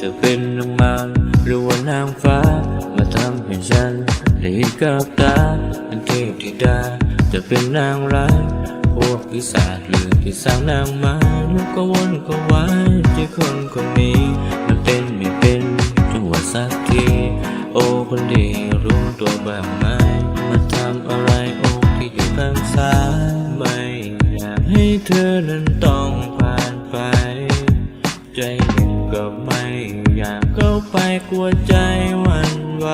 จะเป็นลงมาหรือว่านางฟ้า มาทำให้ฉันได้เห็นกับตาเป็นเทพธิดาจะเป็นนางร้ายพวกพิสาจหรือที่สร้างนางมาลูกก็วนก็วายที่คนคนนี้มันเป็นไม่เป็นจังหวะสักที โอ้คนดีรู้ตัวบ้างไหมมาทำอะไรโอ้ที่อยู่ข้างซ้ายไม่อยากให้เธอนั้นต้องผ่านไป ใจหนึ่งก็ไม่ เข้าไปกลัวใจหวั่นไหว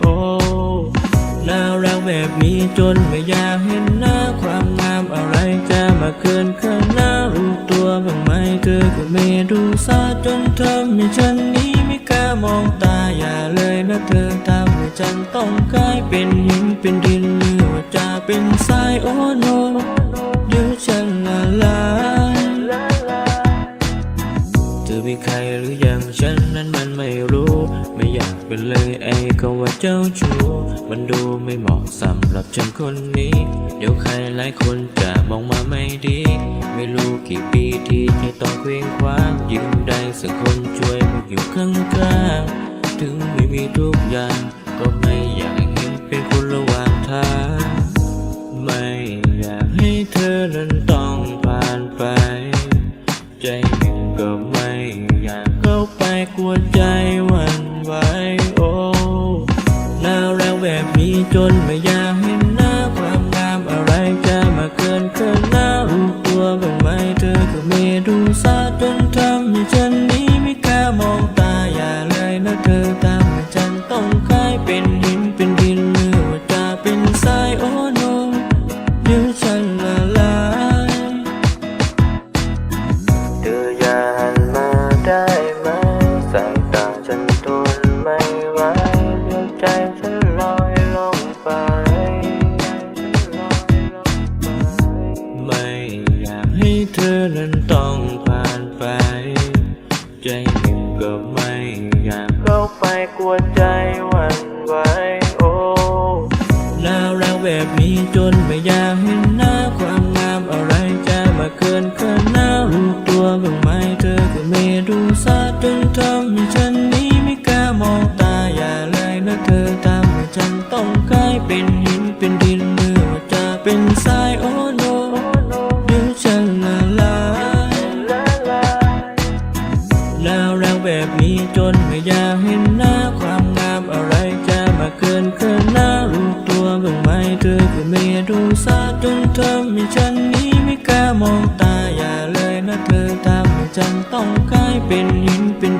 โอ้น่ารักแบบนี้จนไม่อยากเห็นหน้าความงามอะไรจะมาเกินข้างหน้ารู้ตัวบ้างไหมเธอก็ไม่ดูซาจนทำให้ฉันนี้ไม่กล้ามองตาอย่าเลยนะเธอทำให้ฉันต้องกลายเป็น นั้นมันไม่รู้ ไม่อยากเป็นเลยไอ้คำว่าเจ้าชู้มันดูไม่เหมาะสำหรับฉันคนนี้ เดี๋ยวใครหลายคนจะมองมาไม่ดี ไม่รู้กี่ปีที่จะต้องเคว้งคว้างยืมได้สักคนช่วยมาอยู่ข้างๆถึงไม่มีทุกอย่าง ก็ไม่อยากเห็นเป็นคนระหว่างทาง ไม่อยากให้เธอนั้นต้องผ่านไป ใจหนึ่งก็ไม่อยาก เข้าไปกลัวใจวันไหวโอ้หน้ารักแบบนี้จนไม่อยากเห็นหน้าความงามอะไรจะมาเกินเกินหน้ารู้ตัวบ้างไหมเธอก็ไม่ดูซาจนทำใใจฉันลอยลงไป ไม่อยากให้เธอนั้นต้องผ่านไป ใจหนึ่งก็ไม่อยากเข้าไปกลัวใจหวั่นไหวโอ้แล้วแรักแบบนี้จนไม่อยากเห็น นไม่อยากเห็นหน้าความงามอะไรจะมาเกินเกินหน้ารู้ตัวบ้างไหมเธอก็ไม่ดูซาจนเธอมีฉันนี้ไม่กล้ามองตาอย่าเลยนะเธอทำให้ฉันต้องกลายเป็นหินเป็น